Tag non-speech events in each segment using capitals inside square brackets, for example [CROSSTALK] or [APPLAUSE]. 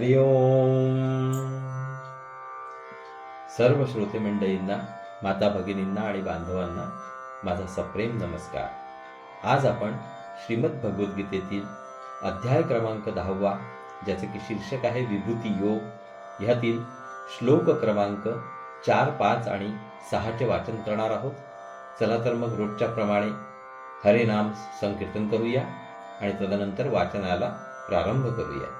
हरि ओम। सर्व श्रोते मंडळींना माता भगिनींना आणि बांधवांना माझा सप्रेम नमस्कार. आज आपण श्रीमद भगवद्गीतेतील अध्याय क्रमांक दहावा ज्याचे की शीर्षक आहे विभूती योग ह्यातील श्लोक क्रमांक चार पाच आणि सहाचे वाचन करणार आहोत. चला तर मग रोजच्या प्रमाणे हरे नाम संकीर्तन करूया आणि तदनंतर वाचनाला प्रारंभ करूया.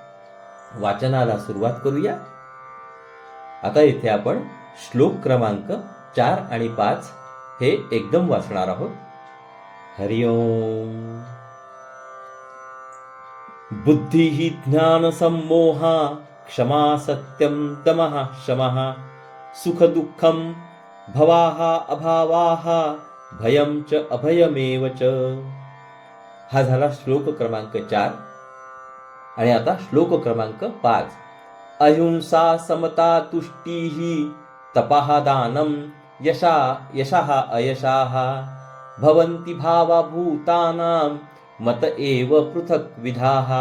वाचनाला सुरुवात करूया. आता इथे आपण श्लोक क्रमांक चार आणि पाच हे एकदम वाचणार आहोत. हरिओम बुद्धी ही ज्ञान संमोहा क्षमा सत्यम तमः शमः सुख दुःखम भवाहा अभावाहा भयम च अभयमेव च. हा झाला श्लोक क्रमांक चार. आणि आता श्लोक क्रमांक पाच. अहिंसा समता तुष्टीही तपः दानम यशा यशः अयशाः. भवन्ति भावाभूतानां मत एव पृथक विधाः.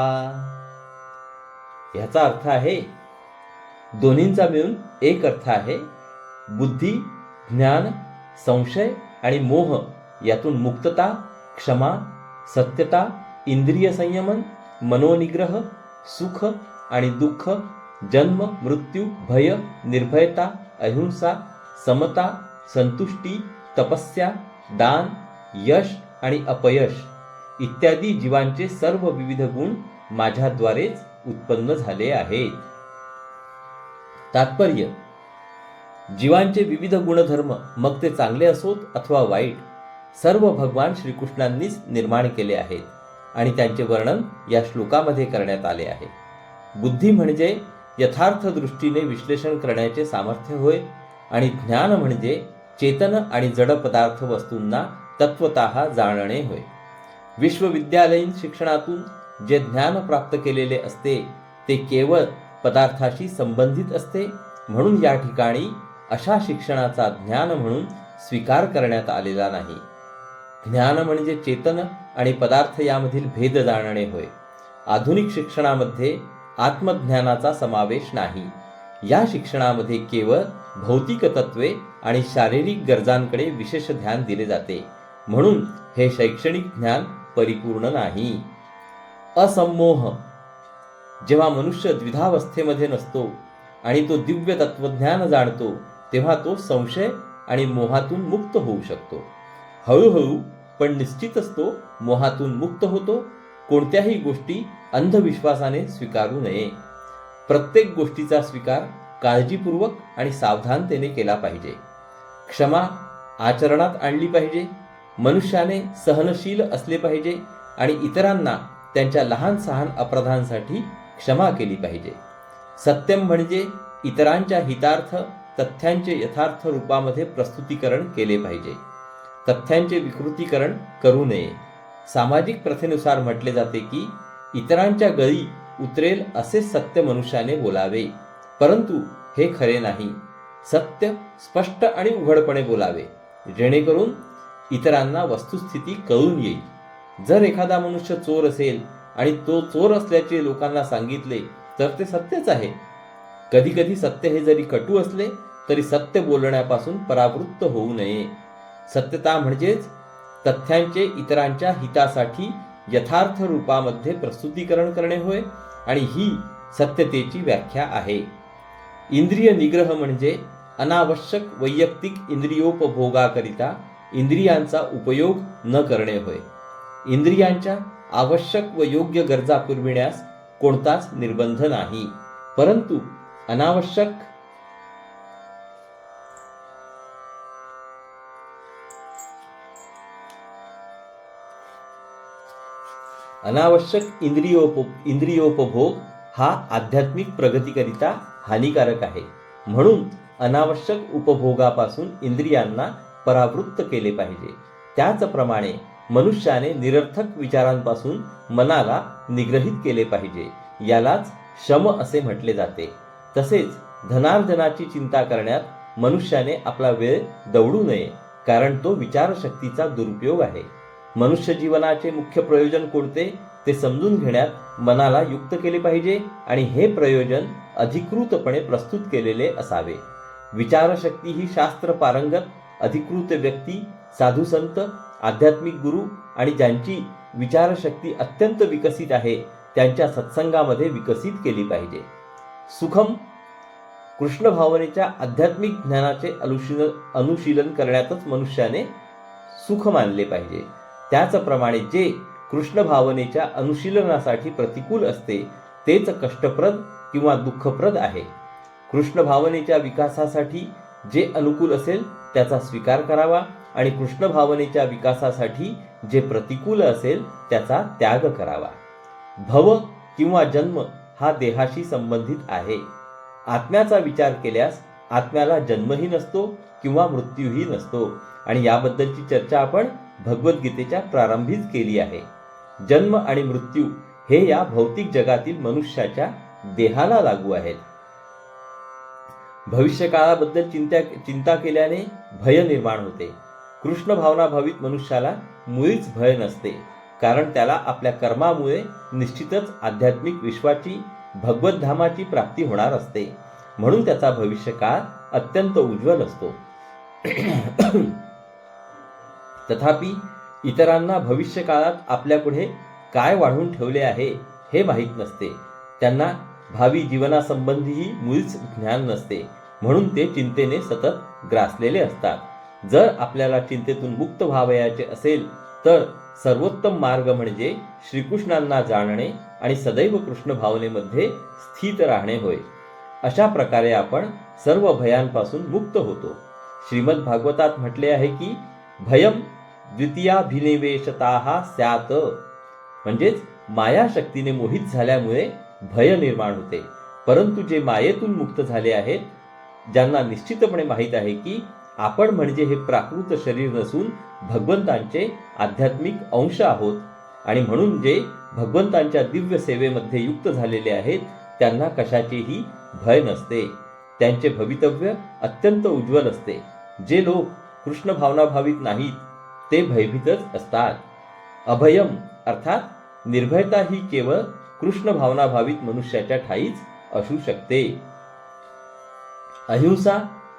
ह्याचा अर्थ आहे दोन्हींचा मिळून एक अर्थ आहे बुद्धी ज्ञान संशय आणि मोह यातून मुक्तता क्षमा सत्यता इंद्रिय संयमन मनोनिग्रह सुख आणि दुःख जन्म मृत्यू भय निर्भयता अहिंसा समता संतुष्टी तपस्या दान यश आणि अपयश इत्यादी जीवांचे सर्व विविध गुण माझ्याद्वारेच उत्पन्न झाले आहेत. तात्पर्य जीवांचे विविध गुणधर्म मग ते चांगले असोत अथवा वाईट सर्व भगवान श्रीकृष्णांनीच निर्माण केले आहेत. आणि त्यांचे वर्णन या श्लोकामध्ये करण्यात आले आहे. बुद्धी म्हणजे यथार्थ दृष्टीने विश्लेषण करण्याचे सामर्थ्य होय आणि ज्ञान म्हणजे चेतन आणि जड पदार्थ वस्तूंना तत्वत जाणणे होय. विश्वविद्यालयीन शिक्षणातून जे ज्ञान प्राप्त केलेले असते ते केवळ पदार्थाशी संबंधित असते म्हणून या ठिकाणी अशा शिक्षणाचा ज्ञान म्हणून स्वीकार करण्यात आलेला नाही. ज्ञान म्हणजे चेतन आणि पदार्थ यामधील भेद जाणणे होय. आधुनिक शिक्षणामध्ये आत्मज्ञानाचा समावेश नाही. या शिक्षणामध्ये केवळ भौतिक तत्वे आणि शारीरिक गरजांकडे विशेष ध्यान दिले जाते. म्हणून हे शैक्षणिक ज्ञान परिपूर्ण नाही. असमोह. जेव्हा मनुष्य द्विधावस्थेमध्ये नसतो आणि तो दिव्य तत्वज्ञान जाणतो तेव्हा तो संशय आणि मोहातून मुक्त होऊ शकतो. हळूहळू पण निश्चितच तो मोहातून मुक्त होतो कोणत्याही गोष्टी अंधविश्वासाने स्वीकारू नये. प्रत्येक गोष्टीचा स्वीकार काळजीपूर्वक आणि सावधानतेने केला पाहिजे. क्षमा आचरणात आणली पाहिजे मनुष्याने सहनशील असले पाहिजे आणि इतरांना त्यांच्या लहान सहान अपराधांसाठी क्षमा केली पाहिजे. सत्यम म्हणजे इतरांच्या हितार्थ तथ्यांचे यथार्थ रूपामध्ये प्रस्तुतीकरण केले पाहिजे. तथ्यांचे विकृतीकरण करू नये. सामाजिक प्रथेनुसार म्हटले जाते की इतरांच्या गळी उतरेल असे सत्य मनुष्याने बोलावे. परंतु हे खरे नाही. सत्य स्पष्ट आणि उघडपणे बोलावे. जेणेकरून इतरांना वस्तुस्थिती कळून येईल. जर एखादा मनुष्य चोर असेल आणि तो चोर असल्याचे लोकांना सांगितले तर ते सत्यच आहे. कधी कधी सत्य हे जरी कटू असले तरी सत्य बोलण्यापासून परावृत्त होऊ नये. सत्यता म्हणजेच तथ्यांचे इतरांच्या हितासाठी यथार्थ रूपामध्ये प्रस्तुतीकरण करणे होय आणि ही सत्यतेची व्याख्या आहे. इंद्रिय निग्रह म्हणजे अनावश्यक वैयक्तिक इंद्रियोपभोगाकरिता इंद्रियांचा उपयोग न करणे होय. इंद्रियांच्या आवश्यक व योग्य गरजा पुरविण्यास कोणताच निर्बंध नाही. परंतु अनावश्यक अनावश्यक इंद्रियोप इंद्रियोपभोग हा आध्यात्मिक प्रगतीकरिता हानिकारक आहे. म्हणून अनावश्यक उपभोगापासून इंद्रियांना परावृत्त केले पाहिजे. त्याचप्रमाणे मनुष्याने निरर्थक विचारांपासून मनाला निग्रहित केले पाहिजे. यालाच शम असे म्हटले जाते. तसेच धनार्जनाची चिंता करण्यात मनुष्याने आपला वेळ दवडू नये कारण तो विचारशक्तीचा दुरुपयोग आहे. मनुष्य जीवनाचे मुख्य प्रयोजन कोणते ते समजून घेण्यात मनाला युक्त केले पाहिजे आणि हे प्रयोजन अधिकृतपणे प्रस्तुत केलेले असावे. विचारशक्ती ही शास्त्र पारंगत अधिकृत व्यक्ती साधू संत आध्यात्मिक गुरु आणि ज्यांची विचारशक्ती अत्यंत विकसित आहे त्यांच्या सत्संगामध्ये विकसित केली पाहिजे. सुखम कृष्ण भावनेच्या आध्यात्मिक ज्ञानाचे अनुशीलन अनुशीलन करण्यातच मनुष्याने सुख मानले पाहिजे. त्याचप्रमाणे जे कृष्ण भावनेच्या अनुशीलनासाठी प्रतिकूल असते तेच कष्टप्रद किंवा दुःखप्रद आहे. कृष्ण भावनेच्या विकासासाठी जे अनुकूल असेल त्याचा स्वीकार करावा आणि कृष्ण भावनेच्या विकासासाठी जे प्रतिकूल असेल त्याचा त्याग करावा. भव किंवा जन्म हा देहाशी संबंधित आहे. आत्म्याचा विचार केल्यास आत्म्याला जन्मही नसतो किंवा मृत्यूही नसतो. आणि याबद्दलची चर्चा आपण भगवद्गीतेच्या प्रारंभीच केली आहे. जन्म आणि मृत्यू हे या भौतिक जगातील मनुष्याच्या देहाला लागू आहेत. भविष्यकाळाबद्दल चिंता चिंता केल्याने भय निर्माण होते. कृष्ण भावना भावित मनुष्याला मुळीच भय नसते. कारण त्याला आपल्या कर्मामुळे निश्चितच आध्यात्मिक विश्वाची भगवद्धामाची प्राप्ती होणार असते. म्हणून त्याचा भविष्यकाळ अत्यंत उज्ज्वल असतो. तथापि इतरांना भविष्यकाळात आपल्यापुढे काय वाढवून ठेवले आहे हे माहीत नसते. त्यांना भावी जीवनासंबंधीही मुळीच ज्ञान नसते. म्हणून ते चिंतेने सतत ग्रासलेले असतात. जर आपल्याला चिंतेतून मुक्त व्हावयाचे असेल तर सर्वोत्तम मार्ग म्हणजे श्रीकृष्णांना जाणणे आणि सदैव कृष्ण भावनेमध्ये स्थित राहणे होय. अशा प्रकारे आपण सर्व भयांपासून मुक्त होतो. श्रीमद भागवतात म्हटले आहे की भयम द्वितीयाभिनिवेशताः स्यात. म्हणजेच माया शक्तीने मोहित झाल्यामुळे भय निर्माण होते. परंतु जे मायेतून मुक्त झाले आहेत ज्यांना निश्चितपणे माहीत आहे की आपण म्हणजे हे प्राकृत शरीर नसून भगवंतांचे आध्यात्मिक अंश आहोत आणि म्हणून जे भगवंतांच्या दिव्य सेवेमध्ये युक्त झालेले आहेत त्यांना कशाचेही भय नसते. त्यांचे भवितव्य अत्यंत उज्ज्वल असते. जे लोक कृष्ण भावना भावित नाहीत ते भयभीतच असतात. अभयम अर्थात निर्भयता ही केवळ कृष्ण भावनाभावित मनुष्याच्या ठाईच असू शकते. अहिंसा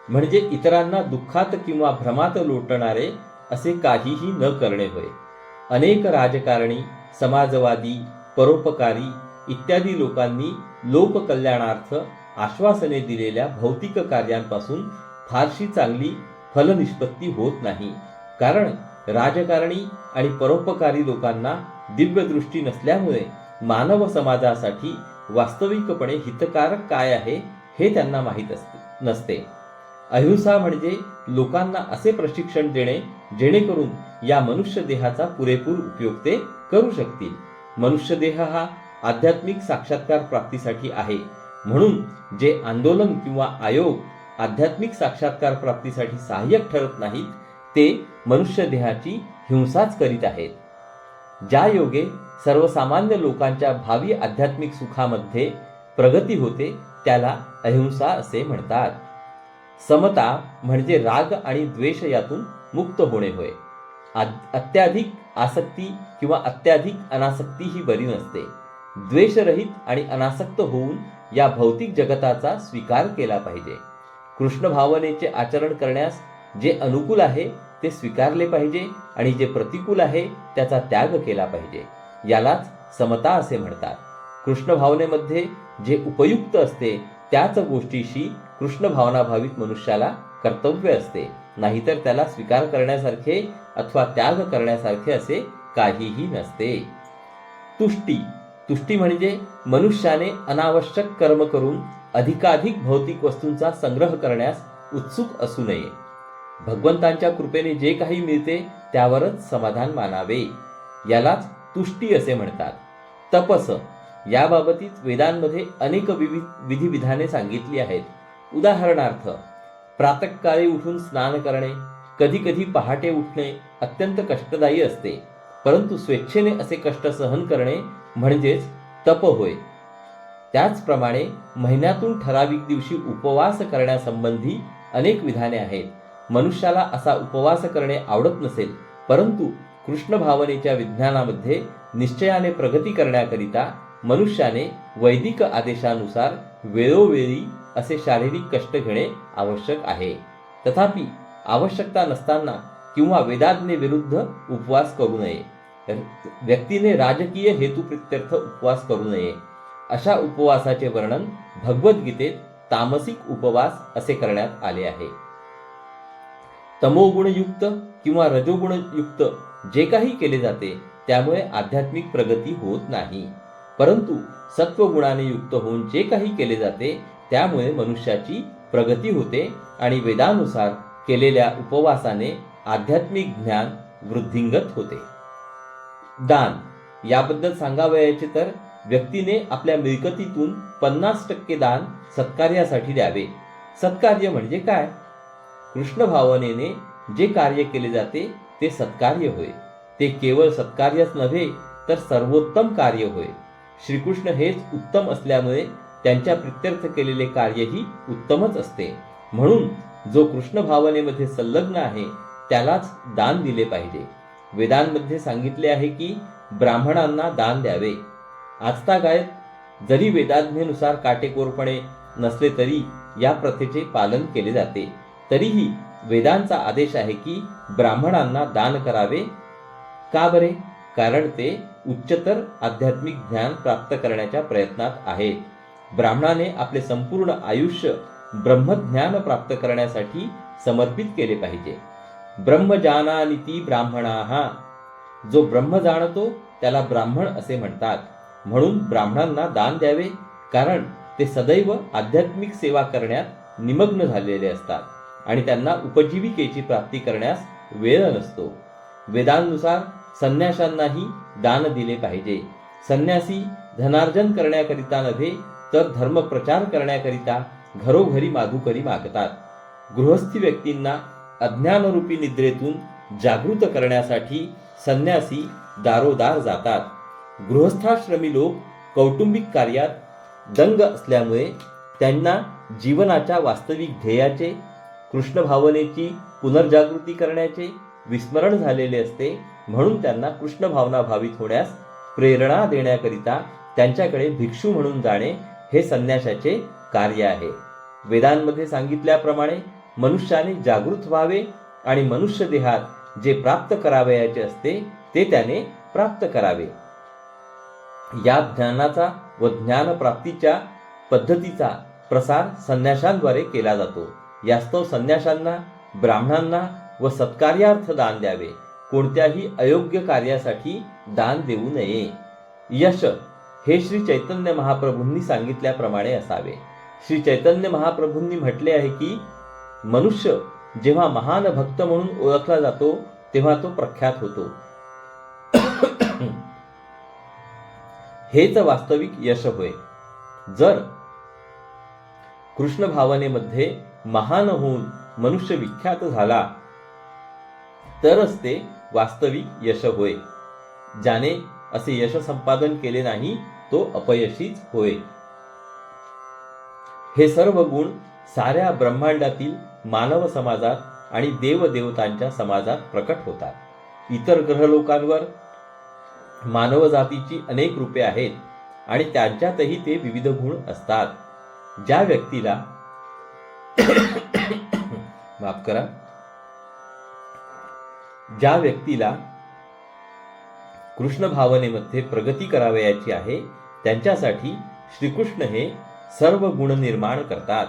म्हणजे इतरांना दुःखात किंवा भ्रमात लोटणारे असे काहीही न करणे होय. अनेक राजकारणी समाजवादी परोपकारी इत्यादी लोकांनी लोककल्याणार्थ आश्वासने दिलेल्या भौतिक कार्यांपासून फारशी चांगली फलनिष्पत्ती होत नाही. कारण राजकारणी आणि परोपकारी लोकांना दिव्यदृष्टी नसल्यामुळे मानव समाजासाठी वास्तविकपणे हितकारक काय आहे हे त्यांना माहीत असते नसते. अहिंसा म्हणजे लोकांना असे प्रशिक्षण देणे जेणेकरून या मनुष्य देहाचा पुरेपूर उपयोग ते करू शकतील. मनुष्य देह हा आध्यात्मिक साक्षात्कार प्राप्तीसाठी आहे. म्हणून जे आंदोलन किंवा आयोग आध्यात्मिक साक्षात्कार प्राप्तीसाठी सहाय्यक ठरत नाहीत ते मनुष्य देहाची हिंसाच करीत आहेत. ज्या योगे सर्वसामान्य लोकांच्या भावी आध्यात्मिक सुखामध्ये प्रगती होते त्याला अहिंसा असे म्हणतात. समता म्हणजे राग आणि द्वेष यातून मुक्त होणे होय. अत्याधिक आसक्ती किंवा अत्याधिक अनासक्ती ही बरी नसते. द्वेषरहित आणि अनासक्त होऊन या भौतिक जगताचा स्वीकार केला पाहिजे. कृष्ण भावनेचे आचरण करण्यास जे अनुकूल आहे ते स्वीकारले पाहिजे आणि जे प्रतिकूल आहे त्याचा त्याग केला पाहिजे. यालाच समता असे म्हणतात. कृष्ण भावनेमध्ये जे उपयुक्त असते त्याच गोष्टीशी कृष्ण भावनाभावित मनुष्याला कर्तव्य असते. नाहीतर त्याला स्वीकार करण्यासारखे अथवा त्याग करण्यासारखे असे काहीही नसते. तुष्टी. तुष्टी म्हणजे मनुष्याने अनावश्यक कर्म करून अधिकाधिक भौतिक वस्तूंचा संग्रह करण्यास उत्सुक असू नये. भगवंतांच्या कृपेने जे काही मिळते त्यावरच समाधान मानावे. यालाच तुष्टी असे म्हणतात. तपस. याबाबतीत वेदांमध्ये अनेक विविध विधिविधाने सांगितली आहेत. उदाहरणार्थ प्रातकाळी उठून स्नान करणे कधी कधी पहाटे उठणे अत्यंत कष्टदायी असते. परंतु स्वेच्छेने असे कष्ट सहन करणे म्हणजेच तप होय. त्याचप्रमाणे महिन्यातून ठराविक दिवशी उपवास करण्यासंबंधी अनेक विधाने आहेत. मनुष्याला असा उपवास करणे आवडत नसेल परंतु कृष्ण भावनेच्या विज्ञानामध्ये निश्चयाने प्रगती करण्याकरिता मनुष्याने वैदिक आदेशानुसार वेळोवेळी असे शारीरिक कष्ट घेणे आवश्यक आहे. तथापि आवश्यकता नसताना किंवा वेदाज्ञे विरुद्ध उपवास करू नये. व्यक्तीने राजकीय हेतुप्रित्यर्थ उपवास करू नये. अशा उपवासाचे वर्णन भगवद्गीतेत तामसिक उपवास असे करण्यात आले आहे. तमोगुणयुक्त किंवा रजोगुणयुक्त जे काही केले जाते त्यामुळे आध्यात्मिक प्रगती होत नाही. परंतु सत्वगुणाने युक्त होऊन जे काही केले जाते त्यामुळे मनुष्याची प्रगती होते आणि वेदानुसार केलेल्या उपवासाने आध्यात्मिक ज्ञान वृद्धिंगत होते. दान. याबद्दल सांगावयाचे तर व्यक्तीने आपल्या मिळकतीतून पन्नास टक्के दान सत्कार्यासाठी द्यावे. सत्कार्य म्हणजे काय? कृष्ण भावनेने जे कार्य केले जाते ते सत्कार्य होय. ते केवळ सत्कार्यच नव्हे तर सर्वोत्तम कार्य होय. श्रीकृष्ण हेच उत्तम असल्यामुळे त्यांच्या प्रित्यर्थ केलेले कार्यही उत्तमच असते. म्हणून जो कृष्ण भावनेमध्ये संलग्न आहे त्यालाच दान दिले पाहिजे. वेदांमध्ये सांगितले आहे की ब्राह्मणांना दान द्यावे. आजता गायत जरी वेदाज्ञेनुसार काटेकोरपणे नसले तरी या प्रथेचे पालन केले जाते. तरीही वेदांचा आदेश आहे की ब्राह्मणांना दान करावे. का बरे? कारण ते उच्चतर आध्यात्मिक ज्ञान प्राप्त करण्याच्या प्रयत्नात आहेत. ब्राह्मणाने आपले संपूर्ण आयुष्य ब्रह्मज्ञान प्राप्त करण्यासाठी समर्पित केले पाहिजे. ब्रह्मजानानिती ब्राह्मणा. जो ब्रह्म जाणतो त्याला ब्राह्मण असे म्हणतात. म्हणून ब्राह्मणांना दान द्यावे कारण ते सदैव आध्यात्मिक सेवा करण्यात निमग्न झालेले असतात. आणि त्यांना उपजीविकेची प्राप्ती करण्यास वेळ नसतो. वेदांनुसार संन्याशांनाही दान दिले पाहिजे. संन्यासी धनार्जन करण्याकरिता नव्हे तर धर्मप्रचार करण्याकरिता घरोघरी माधुकरी मागतात. गृहस्थी व्यक्तींना अज्ञानरूपी निद्रेतून जागृत करण्यासाठी संन्यासी दारोदार जातात. गृहस्थाश्रमी लोक कौटुंबिक कार्यात दंग असल्यामुळे त्यांना जीवनाच्या वास्तविक ध्येयाचे कृष्ण भावनेची पुनर्जागृती करण्याचे विस्मरण झालेले असते म्हणून त्यांना कृष्ण भावना भावित होण्यास प्रेरणा देण्याकरिता त्यांच्याकडे भिक्षू म्हणून जाणे हे संन्याशाचे कार्य आहे. वेदांमध्ये सांगितल्याप्रमाणे मनुष्याने जागृत व्हावे आणि मनुष्य देहात जे प्राप्त करावयाचे असते ते त्याने प्राप्त करावे. या ज्ञानाचा व ज्ञान प्राप्तीच्या पद्धतीचा प्रसार संन्याशांद्वारे केला जातो. यास्तव संन्याशांना ब्राह्मणांना व सत्कार्यार्थ दान द्यावे. कोणत्याही अयोग्य कार्यासाठी दान देऊ नये. यश हे श्री चैतन्य महाप्रभूंनी सांगितल्याप्रमाणे असावे. श्री चैतन्य महाप्रभूंनी म्हटले आहे की मनुष्य जेव्हा महान भक्त म्हणून ओळखला जातो तेव्हा तो प्रख्यात होतो. [COUGHS] हेच वास्तविक यश होय. जर कृष्ण भावनेमध्ये महान होऊन मनुष्य विख्यात झाला. तरच ते वास्तविक यश होय. ज्याने असे यश संपादन केले नाही तो अपयशीच होय. हे सर्व गुण साऱ्या ब्रह्मांडातील मानव समाजात आणि देवदेवतांच्या समाजात प्रकट होतात. इतर ग्रहलोकांवर मानव जातीची अनेक रूपे आहेत आणि त्यांच्यातही ते विविध गुण असतात. ज्या व्यक्तीला माफ करा. ज्या व्यक्तीला कृष्ण भावनेमध्ये प्रगती करावयाची आहे त्यांच्यासाठी श्रीकृष्ण हे सर्व गुण निर्माण करतात.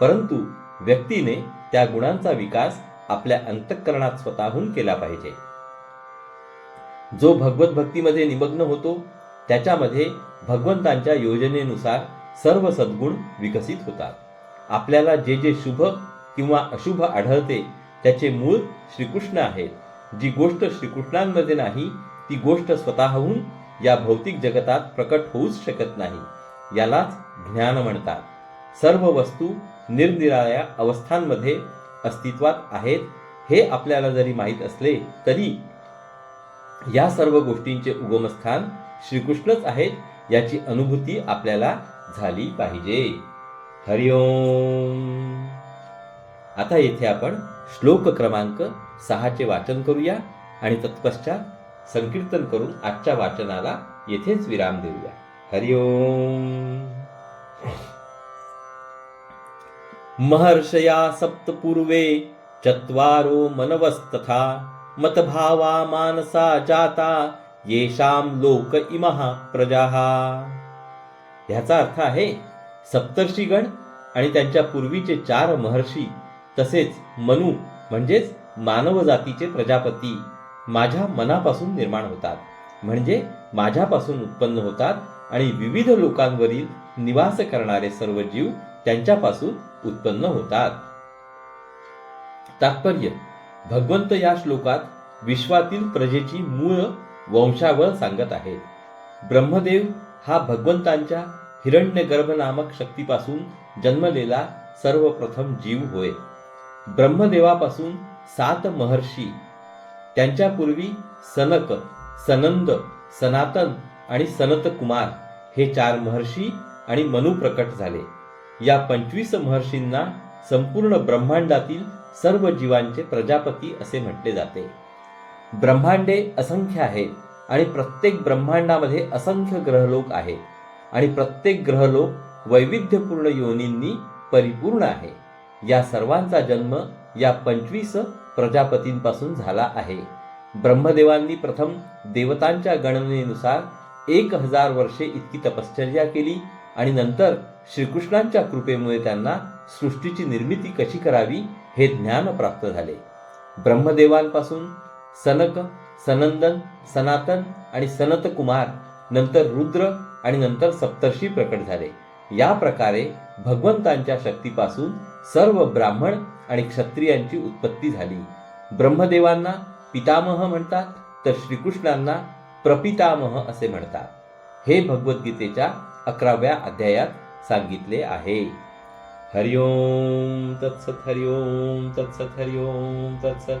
परंतु व्यक्तीने त्या गुणांचा विकास आपल्या अंतःकरणात स्वतःहून केला पाहिजे. जो भगवत भक्तीमध्ये निमग्न होतो त्याच्यामध्ये भगवंतांच्या योजनेनुसार सर्व सद्गुण विकसित होतात. आपल्याला जे जे शुभ किंवा अशुभ आढळते त्याचे मूळ श्रीकृष्ण आहेत. जी गोष्ट श्रीकृष्णांमध्ये नाही ती गोष्ट स्वतःहून या भौतिक जगतात प्रकट होऊच शकत नाही. यालाच ज्ञान म्हणतात. सर्व वस्तू निरनिराळ्या अवस्थांमध्ये अस्तित्वात आहेत. हे आपल्याला जरी माहीत असले तरी या सर्व गोष्टींचे उगमस्थान श्रीकृष्णच आहेत याची अनुभूती आपल्याला झाली पाहिजे. हरिओम आता येथे आपण श्लोक क्रमांक सहाचे वाचन करूया आणि तत्पश्चात संकीर्तन करून आजच्या वाचनाला येथेच विराम देऊया. हरिओम महर्षया सप्तपूर्वे चत्वारो मनवस्तथा मतभावा मानसा जाता येशाम लोक इमः प्रजाः. ह्याचा अर्थ आहे सप्तर्षीगण आणि त्यांच्या पूर्वीचे चार महर्षी तसेच मनु म्हणजेच मानव जातीचे प्रजापती माझ्या मनापासून निर्माण होतात. म्हणजे माझ्यापासून उत्पन्न होतात आणि विविध लोकांवरील निवास करणारे सर्व जीव त्यांच्यापासून उत्पन्न होतात. तात्पर्य भगवंत या श्लोकात विश्वातील प्रजेची मूळ वंशावळ सांगत आहेत ब्रह्मदेव हा भगवंतांच्या हिरण्यगर्भ नामक शक्तीपासून जन्मलेला सर्वप्रथम जीव होय. ब्रह्मदेवापासून सात महर्षी. त्यांच्यापूर्वी सनक सनंद सनातन आणि सनत कुमार हे चार महर्षी आणि मनु प्रकट झाले. या पंचवीस महर्षींना संपूर्ण ब्रह्मांडातील सर्व जीवांचे प्रजापती असे म्हटले जाते. ब्रह्मांडे असंख्य आहेत आणि प्रत्येक ब्रह्मांडामध्ये असंख्य ग्रहलोक आहेत. आणि प्रत्येक ग्रहलोक वैविध्यपूर्ण योनींनी परिपूर्ण आहे. या सर्वांचा जन्म या पंचवीस प्रजापतींपासून झाला आहे. ब्रह्मदेवांनी प्रथम देवतांच्या गणनेनुसार एक हजार वर्षे इतकी तपश्चर्या केली आणि नंतर श्रीकृष्णांच्या कृपेमुळे त्यांना सृष्टीची निर्मिती कशी करावी हे ज्ञान प्राप्त झाले. ब्रह्मदेवांपासून सनक सनंदन सनातन आणि सनत कुमार नंतर रुद्र आणि नंतर सप्तर्षी प्रकट झाले. या प्रकारे भगवंतांच्या शक्तीपासून सर्व ब्राह्मण आणि क्षत्रियांची उत्पत्ती झाली. ब्रह्मदेवांना पितामह म्हणतात तर श्रीकृष्णांना प्रपितामह असे म्हणतात. हे भगवद्गीतेच्या अकराव्या अध्यायात सांगितले आहे. हरिओम तत्सत हरिओम तत्सत हरिओम तत्सत.